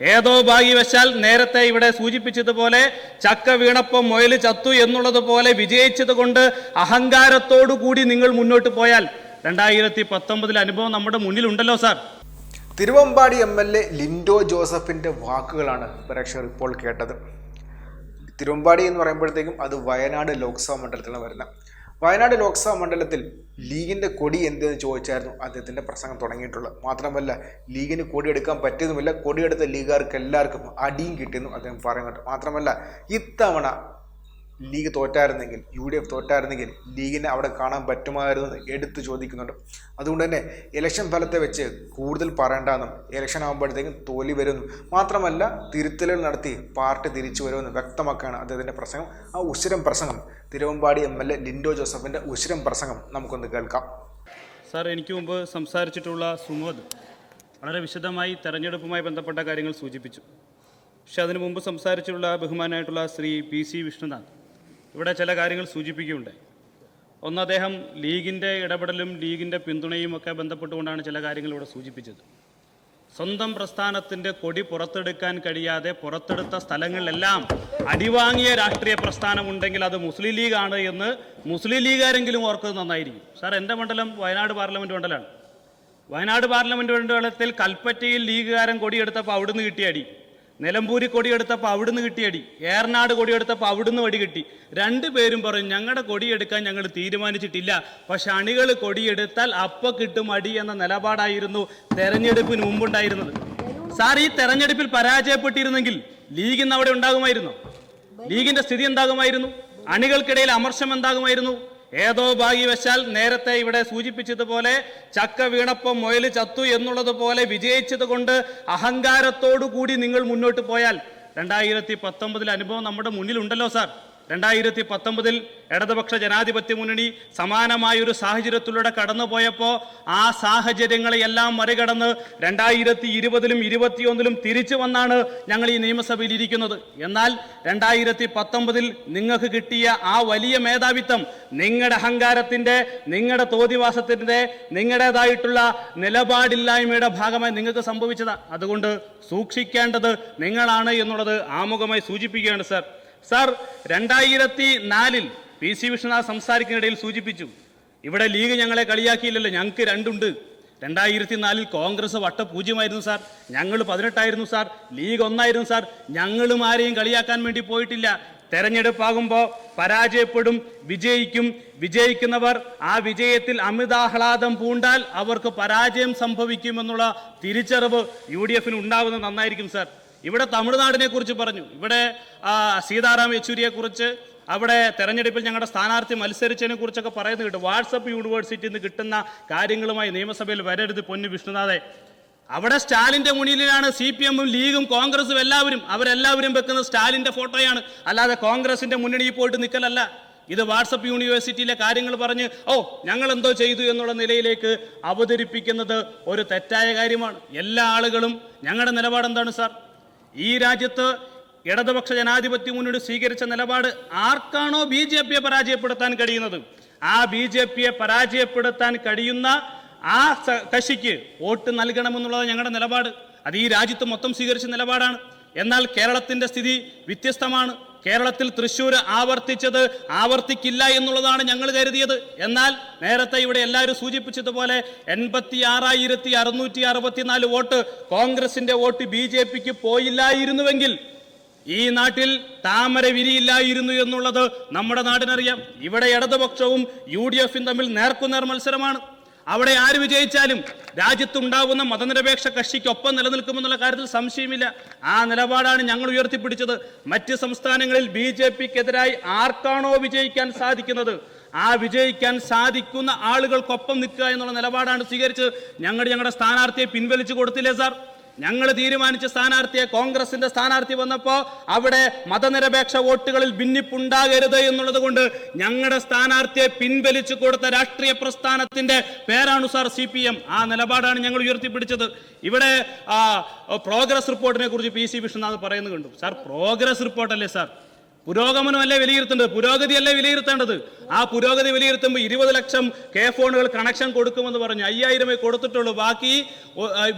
ഏതോ ഭാഗ്യവശാൽ നേരത്തെ ഇവിടെ സൂചിപ്പിച്ചതുപോലെ ചക്ക വീണപ്പം മുയൽ ചത്തു എന്നുള്ളതുപോലെ വിജയിച്ചത് കൊണ്ട് അഹങ്കാരത്തോടു കൂടി നിങ്ങൾ മുന്നോട്ട് പോയാൽ രണ്ടായിരത്തി പത്തൊമ്പതിലെ അനുഭവം നമ്മുടെ മുന്നിലുണ്ടല്ലോ sir. Thiruvambady M L A Lindo ജോസഫിന്റെ വാക്കുകളാണ് പ്രേക്ഷകർ ഇപ്പോൾ കേട്ടത്. തിരുവമ്പാടി എന്ന് പറയുമ്പോഴത്തേക്കും അത് വയനാട് ലോക്സഭാ മണ്ഡലത്തിലാണ് വരുന്നത്. വയനാട് ലോക്സഭാ മണ്ഡലത്തിൽ ലീഗിന്റെ കൊടി എന്തെന്ന് ചോദിച്ചായിരുന്നു അദ്ദേഹത്തിന്റെ പ്രസംഗം തുടങ്ങിയിട്ടുള്ളത്. മാത്രമല്ല ലീഗിന് കൊടി എടുക്കാൻ പറ്റിയതുമില്ല. കൊടിയെടുത്ത ലീഗുകാർക്ക് എല്ലാവർക്കും അടിയും കിട്ടിയെന്നും അദ്ദേഹം പറയുന്നുണ്ട്. മാത്രമല്ല ഇത്തവണ ലീഗ് തോറ്റായിരുന്നെങ്കിൽ യു ഡി എഫ് തോറ്റായിരുന്നെങ്കിൽ ലീഗിനെ അവിടെ കാണാൻ പറ്റുമായിരുന്നു എടുത്ത് ചോദിക്കുന്നുണ്ട്. അതുകൊണ്ട് തന്നെ ഇലക്ഷൻ ഫലത്തെ വെച്ച് കൂടുതൽ പറയേണ്ടെന്നും ഇലക്ഷൻ ആകുമ്പോഴത്തേക്കും തോൽവി വരുമെന്നും മാത്രമല്ല തിരുത്തലുകൾ നടത്തി പാർട്ടി തിരിച്ചു വരുമെന്ന് വ്യക്തമാക്കുകയാണ് അദ്ദേഹത്തിന്റെ പ്രസംഗം. ആ ഉശിരം പ്രസംഗം Thiruvambady M L A Lindo ജോസഫിന്റെ ഉശിരം പ്രസംഗം നമുക്കൊന്ന് കേൾക്കാം. സാർ എനിക്ക് മുമ്പ് സംസാരിച്ചിട്ടുള്ള സുമോദ് വളരെ വിശദമായി തെരഞ്ഞെടുപ്പുമായി ബന്ധപ്പെട്ട കാര്യങ്ങൾ സൂചിപ്പിച്ചു. പക്ഷെ അതിനു മുമ്പ് സംസാരിച്ചിട്ടുള്ള ബഹുമാനായിട്ടുള്ള ശ്രീ പി സി വിഷ്ണുനാഥ്. ഇവിടെ ചില കാര്യങ്ങൾ സൂചിപ്പിക്കുകയുണ്ടായി ഒന്ന് അദ്ദേഹം ലീഗിന്റെ ഇടപെടലും ലീഗിന്റെ പിന്തുണയും ഒക്കെ ബന്ധപ്പെട്ടുകൊണ്ടാണ് ചില കാര്യങ്ങൾ ഇവിടെ സൂചിപ്പിച്ചത്. സ്വന്തം പ്രസ്ഥാനത്തിന്റെ കൊടി പുറത്തെടുക്കാൻ കഴിയാതെ പുറത്തെടുത്ത സ്ഥലങ്ങളിലെല്ലാം അടിവാങ്ങിയ രാഷ്ട്രീയ പ്രസ്ഥാനമുണ്ടെങ്കിൽ അത് മുസ്ലിം ലീഗാണ് എന്ന് മുസ്ലിം ലീഗാരെങ്കിലും ഓർക്കുന്നത് നന്നായിരിക്കും. സാർ എന്റെ മണ്ഡലം വയനാട് പാർലമെന്റ് മണ്ഡലമാണ്. വയനാട് പാർലമെന്റ് മണ്ഡലത്തിൽ കൽപ്പറ്റയിൽ ലീഗുകാരൻ കൊടിയെടുത്തപ്പോൾ അവിടുന്ന് കിട്ടിയ അടി. നിലമ്പൂരി കൊടിയെടുത്തപ്പോൾ അവിടുന്ന് കിട്ടിയടി. ഏറനാട് കൊടിയെടുത്തപ്പോൾ അവിടുന്ന് വടി കിട്ടി. രണ്ടു പേരും പറഞ്ഞു ഞങ്ങളുടെ കൊടിയെടുക്കാൻ ഞങ്ങൾ തീരുമാനിച്ചിട്ടില്ല. പക്ഷെ അണികൾ കൊടിയെടുത്താൽ അപ്പ കിട്ടും അടി എന്ന നിലപാടായിരുന്നു തെരഞ്ഞെടുപ്പിന് മുമ്പുണ്ടായിരുന്നത്. സാർ ഈ തെരഞ്ഞെടുപ്പിൽ പരാജയപ്പെട്ടിരുന്നെങ്കിൽ ലീഗ് ഇന്ന് അവിടെ ഉണ്ടാകുമായിരുന്നു? ലീഗിന്റെ സ്ഥിതി എന്താകുമായിരുന്നു? അണികൾക്കിടയിൽ അമർഷം എന്താകുമായിരുന്നു? ഏതോ ഭാഗ്യവശാൽ നേരത്തെ ഇവിടെ സൂചിപ്പിച്ചതുപോലെ ചക്ക വീണപ്പം മുയൽ ചത്തു എന്നുള്ളതുപോലെ വിജയിച്ചതുകൊണ്ട് വിജയിച്ചത് അഹങ്കാരത്തോടു കൂടി നിങ്ങൾ മുന്നോട്ട് പോയാൽ രണ്ടായിരത്തി പത്തൊമ്പതിൽ അനുഭവം നമ്മുടെ മുന്നിലുണ്ടല്ലോ സാർ. രണ്ടായിരത്തി പത്തൊമ്പതിൽ ഇടതുപക്ഷ ജനാധിപത്യ മുന്നണി സമാനമായ ഒരു സാഹചര്യത്തിലൂടെ കടന്നുപോയപ്പോൾ ആ സാഹചര്യങ്ങളെയെല്ലാം മറികടന്ന് രണ്ടായിരത്തി ഇരുപതിലും ഇരുപത്തിയൊന്നിലും തിരിച്ചു വന്നാണ് ഞങ്ങൾ ഈ നിയമസഭയിൽ ഇരിക്കുന്നത്. എന്നാൽ രണ്ടായിരത്തി പത്തൊമ്പതിൽ നിങ്ങൾക്ക് കിട്ടിയ ആ വലിയ മേധാവിത്വം നിങ്ങളുടെ അഹങ്കാരത്തിന്റെ നിങ്ങളുടെ തോതിവാസത്തിന്റെ നിങ്ങളുടേതായിട്ടുള്ള നിലപാടില്ലായ്മയുടെ ഭാഗമായി നിങ്ങൾക്ക് സംഭവിച്ചതാണ് അതുകൊണ്ട് സൂക്ഷിക്കേണ്ടത് നിങ്ങളാണ് എന്നുള്ളത് ആമുഖമായി സൂചിപ്പിക്കുകയാണ് സാർ. സാർ രണ്ടായിരത്തി നാലിൽ പി സി വിഷ്ണുനാഥ് സംസാരിക്കുന്നതിനിടയിൽ സൂചിപ്പിച്ചു ഇവിടെ ലീഗ് ഞങ്ങളെ കളിയാക്കിയില്ലല്ലോ ഞങ്ങൾക്ക് രണ്ടുണ്ട്. രണ്ടായിരത്തി നാലിൽ കോൺഗ്രസ് വട്ട പൂജ്യമായിരുന്നു സാർ. ഞങ്ങൾ പതിനെട്ടായിരുന്നു സാർ. ലീഗ് ഒന്നായിരുന്നു സാർ. ഞങ്ങളും ആരെയും കളിയാക്കാൻ വേണ്ടി പോയിട്ടില്ല. തെരഞ്ഞെടുപ്പാകുമ്പോൾ പരാജയപ്പെടും വിജയിക്കും. വിജയിക്കുന്നവർ ആ വിജയത്തിൽ അമിതാഹ്ലാദം പൂണ്ടാൽ അവർക്ക് പരാജയം സംഭവിക്കുമെന്നുള്ള തിരിച്ചറിവ് യു ഡി എഫിന് ഉണ്ടാകുന്നത് നന്നായിരിക്കും സാർ. ഇവിടെ തമിഴ്നാടിനെ കുറിച്ച് പറഞ്ഞു. ഇവിടെ സീതാറാം യെച്ചൂരിയെ കുറിച്ച് അവിടെ തെരഞ്ഞെടുപ്പിൽ ഞങ്ങളുടെ സ്ഥാനാർത്ഥി മത്സരിച്ചതിനെ കുറിച്ചൊക്കെ പറയുന്നത് കിട്ടും. വാട്സപ്പ് യൂണിവേഴ്സിറ്റിയിൽ നിന്ന് കിട്ടുന്ന കാര്യങ്ങളുമായി നിയമസഭയിൽ വരരുത് പൊന്നു വിഷ്ണുനാഥെ. അവിടെ സ്റ്റാലിന്റെ മുന്നിലാണ് സി പി എമ്മും ലീഗും കോൺഗ്രസും എല്ലാവരും അവരെല്ലാവരും വെക്കുന്ന സ്റ്റാലിന്റെ ഫോട്ടോയാണ്. അല്ലാതെ കോൺഗ്രസിന്റെ മുന്നണിയിൽ പോയിട്ട് നിൽക്കലല്ല ഇത് വാട്സപ്പ് യൂണിവേഴ്സിറ്റിയിലെ കാര്യങ്ങൾ പറഞ്ഞ് ഓ ഞങ്ങൾ എന്തോ ചെയ്തു എന്നുള്ള നിലയിലേക്ക് അവതരിപ്പിക്കുന്നത് ഒരു തെറ്റായ കാര്യമാണ്. എല്ലാ ആളുകളും ഞങ്ങളുടെ നിലപാട് എന്താണ് സാർ? ഈ രാജ്യത്ത് ഇടതുപക്ഷ ജനാധിപത്യ മുന്നണി സ്വീകരിച്ച നിലപാട് ആർക്കാണോ ബി ജെ പിയെ പരാജയപ്പെടുത്താൻ കഴിയുന്നത്? ആ ബി ജെ പിയെ പരാജയപ്പെടുത്താൻ കഴിയുന്ന ആ കക്ഷിക്ക് വോട്ട് നൽകണമെന്നുള്ളത് ഞങ്ങളുടെ നിലപാട്. അത് ഈ രാജ്യത്ത് മൊത്തം സ്വീകരിച്ച നിലപാടാണ്. എന്നാൽ കേരളത്തിന്റെ സ്ഥിതി വ്യത്യസ്തമാണ്. കേരളത്തിൽ തൃശ്ശൂർ ആവർത്തിച്ചത് ആവർത്തിക്കില്ല എന്നുള്ളതാണ് ഞങ്ങൾ കരുതിയത്. എന്നാൽ നേരത്തെ ഇവിടെ എല്ലാവരും സൂചിപ്പിച്ചതുപോലെ എൺപത്തി ആറായിരത്തി അറുന്നൂറ്റി അറുപത്തിനാല് വോട്ട് കോൺഗ്രസിന്റെ വോട്ട് ബി ജെ പിക്ക് പോയില്ലായിരുന്നുവെങ്കിൽ ഈ നാട്ടിൽ താമര വിരിയില്ലായിരുന്നു എന്നുള്ളത് നമ്മുടെ നാടിനറിയാം. ഇവിടെ ഇടതുപക്ഷവും യു ഡി എഫും തമ്മിൽ നേർക്കുനേർ മത്സരമാണ്. അവിടെ ആര് വിജയിച്ചാലും രാജ്യത്തുണ്ടാവുന്ന മതനിരപേക്ഷ കക്ഷിക്കൊപ്പം നിലനിൽക്കുമെന്നുള്ള കാര്യത്തിൽ സംശയമില്ല. ആ നിലപാടാണ് ഞങ്ങൾ ഉയർത്തിപ്പിടിച്ചത്. മറ്റ് സംസ്ഥാനങ്ങളിൽ ബി ജെ പിക്കെതിരായി ആർക്കാണോ വിജയിക്കാൻ സാധിക്കുന്നത്? ആ വിജയിക്കാൻ സാധിക്കുന്ന ആളുകൾക്കൊപ്പം നിൽക്കുക എന്നുള്ള നിലപാടാണ് സ്വീകരിച്ചത്. ഞങ്ങൾ ഞങ്ങളുടെ സ്ഥാനാർത്ഥിയെ പിൻവലിച്ചു കൊടുത്തില്ലേ സാർ? ഞങ്ങൾ തീരുമാനിച്ച സ്ഥാനാർത്ഥിയെ കോൺഗ്രസിന്റെ സ്ഥാനാർത്ഥി വന്നപ്പോൾ അവിടെ മതനിരപേക്ഷ വോട്ടുകളിൽ ഭിന്നിപ്പുണ്ടാകരുത് എന്നുള്ളത് കൊണ്ട് ഞങ്ങളുടെ സ്ഥാനാർത്ഥിയെ പിൻവലിച്ചു കൊടുത്ത രാഷ്ട്രീയ പ്രസ്ഥാനത്തിന്റെ പേരാണ് സാർ സി പി എം ആ നിലപാടാണ് ഞങ്ങൾ ഉയർത്തിപ്പിടിച്ചത്. ഇവിടെ പ്രോഗ്രസ് റിപ്പോർട്ടിനെ കുറിച്ച് പി സി വിഷ്ണുനാഥ് പറയുന്നത് കണ്ടു. സാർ പ്രോഗ്രസ് റിപ്പോർട്ടല്ലേ സാർ? പുരോഗമനമല്ലേ വിലയിരുത്തേണ്ടത്? പുരോഗതിയല്ലേ വിലയിരുത്തേണ്ടത്? ആ പുരോഗതി വിലയിരുത്തുമ്പോൾ ഇരുപത് ലക്ഷം കെ ഫോണുകൾ കണക്ഷൻ കൊടുക്കുമെന്ന് പറഞ്ഞു. അയ്യായിരമേ കൊടുത്തിട്ടുള്ളൂ. ബാക്കി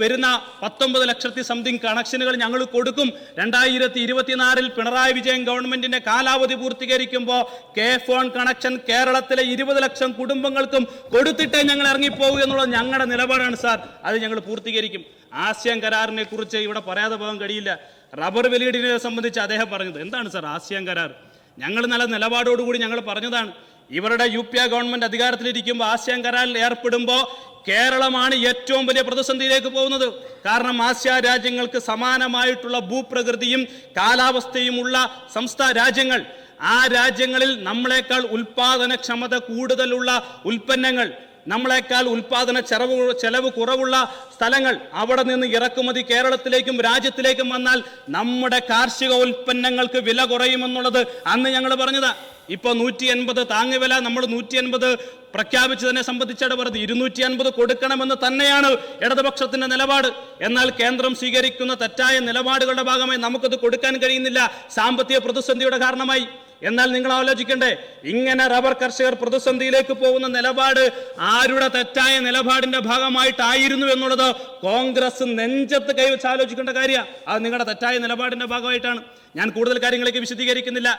വരുന്ന പത്തൊമ്പത് ലക്ഷത്തി സംതിങ് കണക്ഷനുകൾ ഞങ്ങൾ കൊടുക്കും. രണ്ടായിരത്തി ഇരുപത്തിനാലിൽ പിണറായി വിജയൻ ഗവൺമെന്റിന്റെ കാലാവധി പൂർത്തീകരിക്കുമ്പോൾ കെ ഫോൺ കണക്ഷൻ കേരളത്തിലെ ഇരുപത് ലക്ഷം കുടുംബങ്ങൾക്കും കൊടുത്തിട്ടേ ഞങ്ങൾ ഇറങ്ങിപ്പോകൂ എന്നുള്ളത് ഞങ്ങളുടെ നിലപാടാണ് സാർ. അത് ഞങ്ങൾ പൂർത്തീകരിക്കും. ആസിയാൻ കരാറിനെ കുറിച്ച് ഇവിടെ പറയാതെ പോകാൻ കഴിയില്ല. റബ്ബർ വിലയിടിനെ സംബന്ധിച്ച് അദ്ദേഹം പറഞ്ഞത്. എന്താണ് സാർ ആസിയാൻ കരാർ? ഞങ്ങൾ നല്ല നിലപാടോടുകൂടി ഞങ്ങൾ പറഞ്ഞതാണ്. ഇവരുടെ യു പി എ ഗവൺമെന്റ് അധികാരത്തിലിരിക്കുമ്പോൾ ആസിയാൻ കരാറിൽ ഏർപ്പെടുമ്പോൾ കേരളമാണ് ഏറ്റവും വലിയ പ്രതിസന്ധിയിലേക്ക് പോകുന്നത്. കാരണം ആസിയ രാജ്യങ്ങൾക്ക് സമാനമായിട്ടുള്ള ഭൂപ്രകൃതിയും കാലാവസ്ഥയുമുള്ള സംസ്ഥാന രാജ്യങ്ങൾ. ആ രാജ്യങ്ങളിൽ നമ്മളെക്കാൾ ഉൽപാദനക്ഷമത കൂടുതലുള്ള ഉൽപ്പന്നങ്ങൾ. നമ്മളെക്കാൾ ഉൽപാദന ചെലവ് ചെലവ് കുറവുള്ള സ്ഥലങ്ങൾ അവിടെ നിന്ന് ഇറക്കുമതി കേരളത്തിലേക്കും രാജ്യത്തിലേക്കും വന്നാൽ നമ്മുടെ കാർഷിക ഉൽപ്പന്നങ്ങൾക്ക് വില കുറയുമെന്നുള്ളത് അന്ന് ഞങ്ങൾ പറഞ്ഞതാ. ഇപ്പൊ നൂറ്റി എൺപത് താങ്ങുവില നമ്മൾ നൂറ്റി എൺപത് പ്രഖ്യാപിച്ചതിനെ സംബന്ധിച്ചാണ് പറഞ്ഞത് ഇരുന്നൂറ്റി അൻപത് കൊടുക്കണമെന്ന് തന്നെയാണ് ഇടതുപക്ഷത്തിന്റെ നിലപാട്. എന്നാൽ കേന്ദ്രം സ്വീകരിക്കുന്ന തെറ്റായ നിലപാടുകളുടെ ഭാഗമായി നമുക്കത് കൊടുക്കാൻ കഴിയുന്നില്ല. സാമ്പത്തിക പ്രതിസന്ധിയുടെ കാരണമായി. എന്നാൽ നിങ്ങൾ ആലോചിക്കണ്ടേ ഇങ്ങനെ റബ്ബർ കർഷകർ പ്രതിസന്ധിയിലേക്ക് പോകുന്ന നിലപാട് ആരുടെ തെറ്റായ നിലപാടിന്റെ ഭാഗമായിട്ടായിരുന്നു എന്നുള്ളത് കോൺഗ്രസ് നെഞ്ചത്ത് കൈവച്ച് ആലോചിക്കേണ്ട കാര്യമാണ് അത് നിങ്ങളുടെ തെറ്റായ നിലപാടിന്റെ ഭാഗമായിട്ടാണ്. ഞാൻ കൂടുതൽ കാര്യങ്ങളേക്ക് വിശദീകരിക്കുന്നില്ല.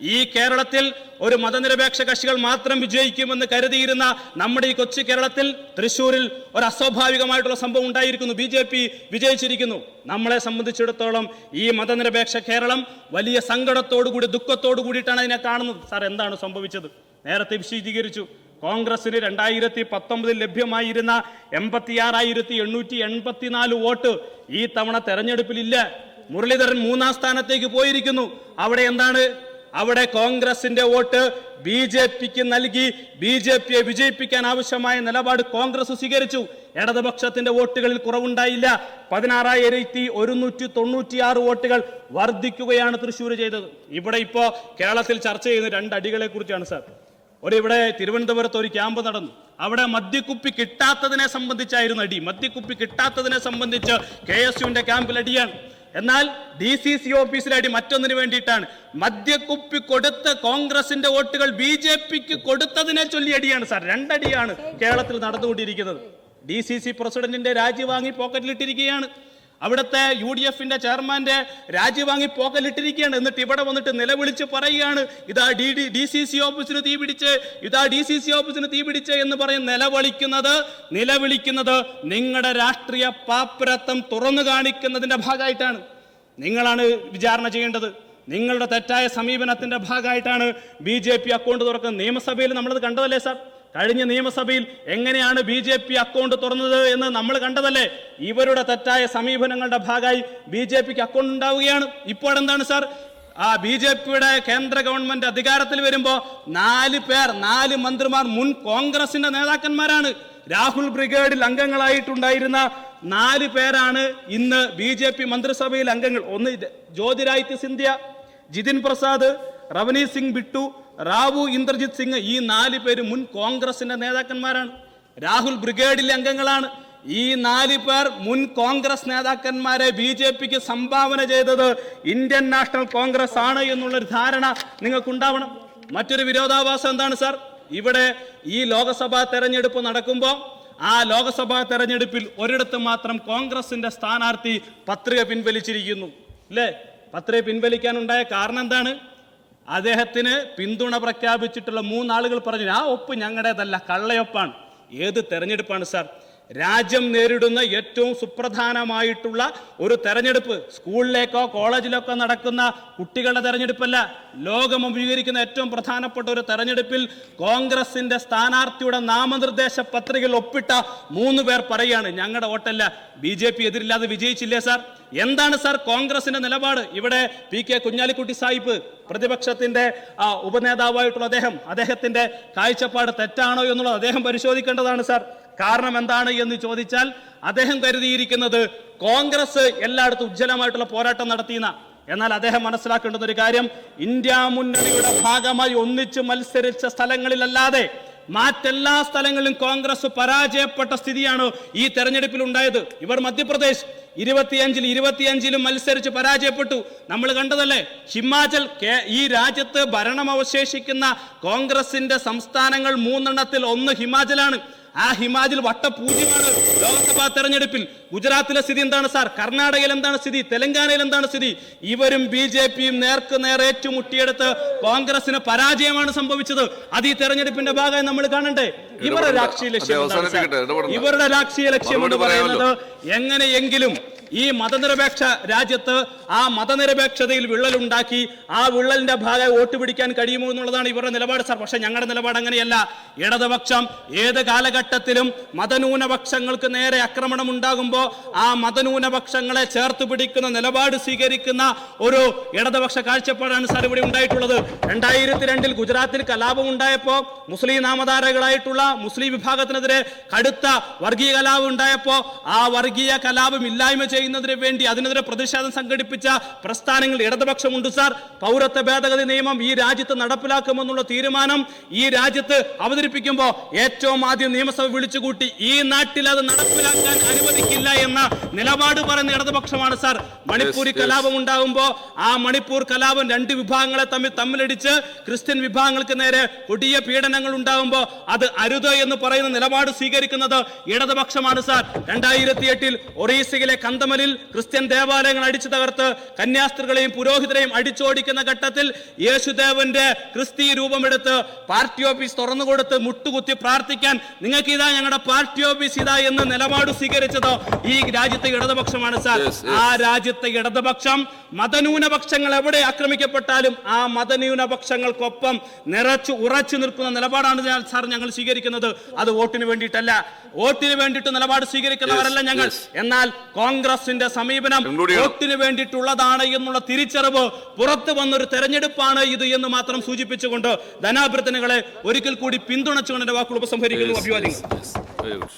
ഈ കേരളത്തിൽ ഒരു മതനിരപേക്ഷ കക്ഷികൾ മാത്രം വിജയിക്കുമെന്ന് കരുതിയിരുന്ന നമ്മുടെ ഈ കൊച്ചു കേരളത്തിൽ തൃശ്ശൂരിൽ ഒരു അസ്വാഭാവികമായിട്ടുള്ള സംഭവം ഉണ്ടായിരിക്കുന്നു. ബി ജെ പി വിജയിച്ചിരിക്കുന്നു. നമ്മളെ സംബന്ധിച്ചിടത്തോളം ഈ മതനിരപേക്ഷ കേരളം വലിയ സങ്കടത്തോടു കൂടി ദുഃഖത്തോടു കൂടിയിട്ടാണ് അതിനെ കാണുന്നത്. സാർ എന്താണ് സംഭവിച്ചത്? നേരത്തെ വിശദീകരിച്ചു. കോൺഗ്രസിന് രണ്ടായിരത്തി പത്തൊമ്പതിൽ ലഭ്യമായിരുന്ന എൺപത്തിയാറായിരത്തി എണ്ണൂറ്റി എൺപത്തിനാല് വോട്ട് ഈ തവണ തെരഞ്ഞെടുപ്പിലില്ല. മുരളീധരൻ മൂന്നാം സ്ഥാനത്തേക്ക് പോയിരിക്കുന്നു. അവിടെ എന്താണ് അവിടെ കോൺഗ്രസിന്റെ വോട്ട് ബി ജെ പിക്ക് നൽകി ബി ജെ പിയെ വിജയിപ്പിക്കാൻ ആവശ്യമായ നിലപാട് കോൺഗ്രസ് സ്വീകരിച്ചു. ഇടതുപക്ഷത്തിന്റെ വോട്ടുകളിൽ കുറവുണ്ടായില്ല. പതിനാറായിരത്തി ഒരുന്നൂറ്റി തൊണ്ണൂറ്റിയാറ് വോട്ടുകൾ വർദ്ധിക്കുകയാണ് തൃശ്ശൂർ ചെയ്തത്. ഇവിടെ ഇപ്പോ കേരളത്തിൽ ചർച്ച ചെയ്യുന്ന രണ്ട് അടികളെ കുറിച്ചാണ് സാർ. ഒരു ഇവിടെ തിരുവനന്തപുരത്ത് ഒരു ക്യാമ്പ് നടന്നു. അവിടെ മദ്യക്കുപ്പി കിട്ടാത്തതിനെ സംബന്ധിച്ചായിരുന്നു അടി. മദ്യക്കുപ്പി കിട്ടാത്തതിനെ സംബന്ധിച്ച് കെ എസ് യുവിന്റെ ക്യാമ്പിൽ അടിയാണ്. എന്നാൽ ഡി സി സി ഓഫീസിലായിട്ട് മറ്റൊന്നിനു വേണ്ടിയിട്ടാണ്. മദ്യക്കുപ്പി കൊടുത്ത കോൺഗ്രസിന്റെ വോട്ടുകൾ ബി ജെ പിക്ക് കൊടുത്തതിനെ ചൊല്ലിയടിയാണ് സാർ. രണ്ടടിയാണ് കേരളത്തിൽ നടന്നുകൊണ്ടിരിക്കുന്നത്. ഡി സി സി പ്രസിഡന്റിന്റെ രാജി വാങ്ങി പോക്കറ്റിലിട്ടിരിക്കുകയാണ്. അവിടുത്തെ യു ഡി എഫിന്റെ ചെയർമാന്റെ രാജിവാങ്ങി പോക്കലിട്ടിരിക്കുകയാണ് എന്നിട്ട് ഇവിടെ വന്നിട്ട് നിലവിളിച്ച് പറയുകയാണ് ഇതാ D D D C C ഓഫീസിന് തീ പിടിച്ച് ഇതാ ഡി സി സി ഓഫീസിന് തീ പിടിച്ച് എന്ന് പറയും നിലവിളിക്കുന്നത് നിലവിളിക്കുന്നത് നിങ്ങളുടെ രാഷ്ട്രീയ പാപ്പരത്വം തുറന്നു കാണിക്കുന്നതിന്റെ ഭാഗമായിട്ടാണ്. നിങ്ങളാണ് വിചാരണ ചെയ്യേണ്ടത്. നിങ്ങളുടെ തെറ്റായ സമീപനത്തിന്റെ ഭാഗമായിട്ടാണ് ബി ജെ പി അക്കൗണ്ട് തുറക്കുന്നത്. നിയമസഭയിൽ നമ്മളത് കണ്ടതല്ലേ സാർ? കഴിഞ്ഞ നിയമസഭയിൽ എങ്ങനെയാണ് ബി ജെ പി അക്കൗണ്ട് തുറന്നത് എന്ന് നമ്മൾ കണ്ടതല്ലേ? ഇവരുടെ തെറ്റായ സമീപനങ്ങളുടെ ഭാഗമായി ബി ജെ പിക്ക് അക്കൗണ്ട് ഉണ്ടാവുകയാണ്. ഇപ്പോൾ എന്താണ് സാർ? ആ ബി ജെ പിയുടെ കേന്ദ്ര ഗവൺമെന്റ് അധികാരത്തിൽ വരുമ്പോൾ നാല് പേർ നാല് മന്ത്രിമാർ മുൻ കോൺഗ്രസിന്റെ നേതാക്കന്മാരാണ്. രാഹുൽ ബ്രിഗേഡിൽ അംഗങ്ങളായിട്ടുണ്ടായിരുന്ന നാല് പേരാണ് ഇന്ന് ബി ജെ പി മന്ത്രിസഭയിൽ അംഗങ്ങൾ. ഒന്ന് ജ്യോതിരാദിത്യ സിന്ധ്യ ജിതിൻ പ്രസാദ് റവനീ സിംഗ് ബിട്ടു റാവു ഇന്ദ്രജിത് സിംഗ് ഈ നാല് പേര് മുൻ കോൺഗ്രസിന്റെ നേതാക്കന്മാരാണ്. രാഹുൽ ബ്രിഗേഡിലെ അംഗങ്ങളാണ്. ഈ നാല് പേർ മുൻ കോൺഗ്രസ് നേതാക്കന്മാരെ ബി ജെ പിക്ക് സംഭാവന ചെയ്തത് ഇന്ത്യൻ നാഷണൽ കോൺഗ്രസ് ആണ് എന്നുള്ളൊരു ധാരണ നിങ്ങൾക്കുണ്ടാവണം. മറ്റൊരു വിരോധാഭാസം എന്താണ് സാർ? ഇവിടെ ഈ ലോക്സഭാ തെരഞ്ഞെടുപ്പ് നടക്കുമ്പോൾ ആ ലോക്സഭാ തെരഞ്ഞെടുപ്പിൽ ഒരിടത്ത് മാത്രം കോൺഗ്രസിന്റെ സ്ഥാനാർത്ഥി പത്രിക പിൻവലിച്ചിരിക്കുന്നു. അല്ലേ പത്രിക പിൻവലിക്കാനുണ്ടായ കാരണം എന്താണ്? അദ്ദേഹത്തിന് പിന്തുണ പ്രഖ്യാപിച്ചിട്ടുള്ള മൂന്നാളുകൾ പറഞ്ഞു ആ ഒപ്പ് ഞങ്ങളുടേതല്ല കള്ളയൊപ്പാണ്. ഏത് തെരഞ്ഞെടുപ്പാണ് സാർ? രാജ്യം നേരിടുന്ന ഏറ്റവും സുപ്രധാനമായിട്ടുള്ള ഒരു തെരഞ്ഞെടുപ്പ് സ്കൂളിലേക്കോ കോളേജിലേക്കോ നടക്കുന്ന കുട്ടികളുടെ തെരഞ്ഞെടുപ്പല്ല. ലോകം അഭിമുഖീകരിക്കുന്ന ഏറ്റവും പ്രധാനപ്പെട്ട ഒരു തെരഞ്ഞെടുപ്പിൽ കോൺഗ്രസിന്റെ സ്ഥാനാർത്ഥിയുടെ നാമനിർദ്ദേശ പത്രികയിൽ ഒപ്പിട്ട മൂന്ന് പേർ പറയുകയാണ് ഞങ്ങളുടെ വോട്ടല്ല ബി ജെ പി എതിരില്ലാതെ വിജയിച്ചില്ലേ സാർ? എന്താണ് സാർ കോൺഗ്രസിന്റെ നിലപാട്? ഇവിടെ പി കെ കുഞ്ഞാലിക്കുട്ടി സാഹിബ് പ്രതിപക്ഷത്തിന്റെ ഉപനേതാവായിട്ടുള്ള അദ്ദേഹം അദ്ദേഹത്തിന്റെ കാഴ്ചപ്പാട് തെറ്റാണോ എന്നുള്ളത് അദ്ദേഹം പരിശോധിക്കേണ്ടതാണ് സാർ. കാരണം എന്താണ് എന്ന് ചോദിച്ചാൽ അദ്ദേഹം കരുതിയിരിക്കുന്നത് കോൺഗ്രസ് എല്ലായിടത്തും ഉജ്ജ്വലമായിട്ടുള്ള പോരാട്ടം നടത്തിയെന്ന. എന്നാൽ അദ്ദേഹം മനസ്സിലാക്കേണ്ടുന്ന ഒരു കാര്യം ഇന്ത്യ മുന്നണിയുടെ ഭാഗമായി ഒന്നിച്ച് മത്സരിച്ച സ്ഥലങ്ങളിലല്ലാതെ മറ്റെല്ലാ സ്ഥലങ്ങളിലും കോൺഗ്രസ് പരാജയപ്പെട്ട സ്ഥിതിയാണ് ഈ തെരഞ്ഞെടുപ്പിൽ ഉണ്ടായത് ഇവർ മധ്യപ്രദേശ് ഇരുപത്തിയഞ്ചിൽ ഇരുപത്തിയഞ്ചിലും മത്സരിച്ച് പരാജയപ്പെട്ടു. നമ്മൾ കണ്ടതല്ലേ? ഹിമാചൽ ഈ രാജ്യത്ത് ഭരണം അവശേഷിക്കുന്ന കോൺഗ്രസിന്റെ സംസ്ഥാനങ്ങൾ മൂന്നെണ്ണത്തിൽ ഒന്ന് ഹിമാചലാണ്. ആ ഹിമാചൽ വട്ടപൂജ്യമാണ് ലോക്സഭാ തെരഞ്ഞെടുപ്പിൽ. ഗുജറാത്തിലെ സ്ഥിതി എന്താണ് സാർ? കർണാടകയിൽ എന്താണ് സ്ഥിതി? തെലങ്കാനയിൽ എന്താണ് സ്ഥിതി? ഇവരും ബി ജെ പിയും നേർക്ക് നേർ ഏറ്റുമുട്ടിയെടുത്ത് കോൺഗ്രസിന് പരാജയമാണ് സംഭവിച്ചത്. അത് ഈ തെരഞ്ഞെടുപ്പിന്റെ ഭാഗമായി നമ്മൾ കാണണ്ടേ? ഇവരുടെ രാഷ്ട്രീയ ലക്ഷ്യം. ഇവരുടെ രാഷ്ട്രീയ ലക്ഷ്യം എന്ന് പറയുന്നത് എങ്ങനെയെങ്കിലും ഈ മതനിരപേക്ഷ രാജ്യത്ത് ആ മതനിരപേക്ഷതയിൽ വിള്ളലുണ്ടാക്കി ആ വിള്ളലിന്റെ ഭാഗം വോട്ട് പിടിക്കാൻ കഴിയുമോ എന്നുള്ളതാണ് ഇവരുടെ നിലപാട് സാർ. പക്ഷെ ഞങ്ങളുടെ നിലപാട് അങ്ങനെയല്ല. ഇടതുപക്ഷം ഏത് കാലഘട്ടത്തിലും മതന്യൂനപക്ഷങ്ങൾക്ക് നേരെ ആക്രമണം ഉണ്ടാകുമ്പോൾ ആ മതന്യൂനപക്ഷങ്ങളെ ചേർത്ത് പിടിക്കുന്ന നിലപാട് സ്വീകരിക്കുന്ന ഒരു ഇടതുപക്ഷ കാഴ്ചപ്പാടാണ് സാർ ഇവിടെ ഉണ്ടായിട്ടുള്ളത്. രണ്ടായിരത്തി രണ്ടിൽ ഗുജറാത്തിൽ കലാപം ഉണ്ടായപ്പോൾ മുസ്ലിം നാമധാരകളായിട്ടുള്ള മുസ്ലിം വിഭാഗത്തിനെതിരെ കടുത്ത വർഗീയ കലാപം ഉണ്ടായപ്പോൾ ആ വർഗീയ കലാപം ഇല്ലായ്മ ചെയ്യുന്നതിന് വേണ്ടി അതിനെതിരെ പ്രതിഷേധം സംഘടിപ്പിച്ച പ്രസ്ഥാനങ്ങൾ ഇടതുപക്ഷമുണ്ട് സാർ. പൗരത്വ ഭേദഗതി നിയമം ഈ രാജ്യത്ത് നടപ്പിലാക്കുമെന്നുള്ള തീരുമാനം ഈ രാജ്യത്ത് അവതരിപ്പിക്കുമ്പോൾ ഏറ്റവും ആദ്യം നിയമസഭ വിളിച്ചുകൂട്ടി ഈ നാട്ടിൽ അത് നടപ്പിലാക്കാൻ അനുവദിക്കില്ല എന്ന നിലപാട് പറയുന്ന ഇടതുപക്ഷമാണ് സാർ. മണിപ്പൂരി കലാപം ഉണ്ടാകുമ്പോൾ ആ മണിപ്പൂർ കലാപം രണ്ട് വിഭാഗങ്ങളെ തമ്മിൽ തമ്മിലടിച്ച് ക്രിസ്ത്യൻ വിഭാഗങ്ങൾക്ക് നേരെ കൊടിയ പീഡനങ്ങൾ ഉണ്ടാകുമ്പോൾ അത് അരുത് എന്ന് പറയുന്ന നിലപാട് സ്വീകരിക്കുന്നത് ഇടതുപക്ഷമാണ് സാർ. രണ്ടായിരത്തി എട്ടിൽ ഒറീസയിലെ കന്തമലിൽ ക്രിസ്ത്യൻ ദേവാലയങ്ങൾ അടിച്ചു തകർത്ത് കന്യാസ്ത്രീകളെയും പുരോഹിതരെയും അടിച്ചോടിക്കുന്ന ഘട്ടത്തിൽ യേശുദേവന്റെ ക്രിസ്തീയ രൂപമെടുത്ത് പാർട്ടി ഓഫീസ് തുറന്നുകൊടുത്ത് മുട്ടുകുത്തി പ്രാർത്ഥിക്കാൻ നിങ്ങൾക്ക് ഇതാ ഞങ്ങളുടെ പാർട്ടി ഓഫീസ് ഇതാ എന്ന് നിലപാട് സ്വീകരിച്ചതോ ഈ രാജ്യത്തെ ഇടതുപക്ഷമാണ് സാർ. ആ രാജ്യത്തെ ഇടതുപക്ഷം മതന്യൂനപക്ഷങ്ങൾ എവിടെ ആക്രമിക്കപ്പെട്ടാലും ആ മതന്യൂനപക്ഷങ്ങൾക്കൊപ്പം നിറച്ചു ഉറച്ചു നിൽക്കുന്ന നിലപാടാണ് സാർ ഞങ്ങൾ സ്വീകരിക്കുന്നത്. അത് വോട്ടിന് വേണ്ടിയിട്ടല്ല. വോട്ടിന് വേണ്ടിയിട്ട് നിലപാട് സ്വീകരിക്കുന്നവരല്ല ഞങ്ങൾ. എന്നാൽ കോൺഗ്രസിന്റെ സമീപനം വോട്ടിന് വേണ്ടിയിട്ടുള്ളതാണ് എന്നുള്ള തിരിച്ചറിവ് പുറത്തു വന്നൊരു തെരഞ്ഞെടുപ്പാണ് ഇത് എന്ന് മാത്രം സൂചിപ്പിച്ചുകൊണ്ട് ധനാഭ്യർത്ഥനകളെ ഒരിക്കൽ കൂടി പിന്തുണച്ചുകൊണ്ട് എന്റെ വാക്കുകൾ ഉപസംഹരിക്കുന്നു അഭിവാദ്യങ്ങൾ.